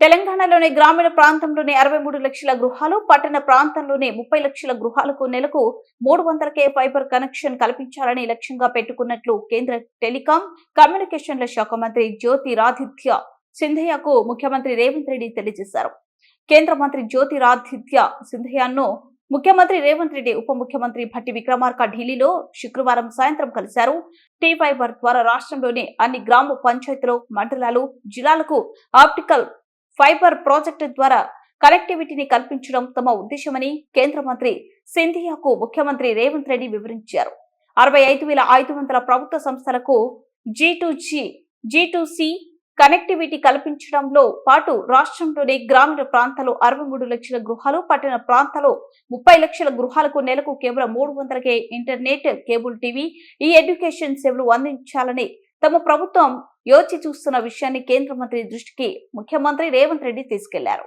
తెలంగాణలోని గ్రామీణ ప్రాంతంలోని అరవై మూడు లక్షల గృహాలు పట్టణ ప్రాంతంలోని ముప్పై లక్షల గృహాలకు నెలకు మూడు వందల కే ఫైబర్ కనెక్షన్ కల్పించాలని లక్ష్యంగా పెట్టుకున్నట్లు కేంద్ర టెలికాం కమ్యూనికేషన్ల శాఖ మంత్రి జ్యోతిరాదిత్య సింధయ్యకు ముఖ్యమంత్రి రేవంత్ రెడ్డి తెలియజేశారు. కేంద్ర మంత్రి జ్యోతిరాదిత్య సింధయ్యను ముఖ్యమంత్రి రేవంత్ రెడ్డి ఉప ముఖ్యమంత్రి భట్టి విక్రమార్క ఢిల్లీలో శుక్రవారం సాయంత్రం కలిశారు. టీ ఫైబర్ ద్వారా రాష్ట్రంలోని అన్ని గ్రామ పంచాయతీలు మండలాలు జిల్లాలకు ఆప్టికల్ ఫైబర్ ప్రాజెక్టు ద్వారా కనెక్టివిటీని కల్పించడం తమ ఉద్దేశమని కేంద్ర మంత్రి సింధియాకు ముఖ్యమంత్రి రేవంత్ రెడ్డి వివరించారు. అరవై ఐదు వేల ఐదు వందల ప్రభుత్వ సంస్థలకు G to G G to C connectivity కల్పించడంలో పాటు రాష్ట్రంలోని గ్రామీణ ప్రాంతాలు అరవై మూడు లక్షల గృహాలు పట్టణ ప్రాంతాలు ముప్పై లక్షల గృహాలకు నెలకు కేవలం మూడు వందలకే internet cable TV e education సేవలు అందించాలని తమ ప్రభుత్వం యోచి చూస్తున్న విషయాన్ని కేంద్ర మంత్రి దృష్టికి ముఖ్యమంత్రి రేవంత్ రెడ్డి తీసుకెళ్ళారు.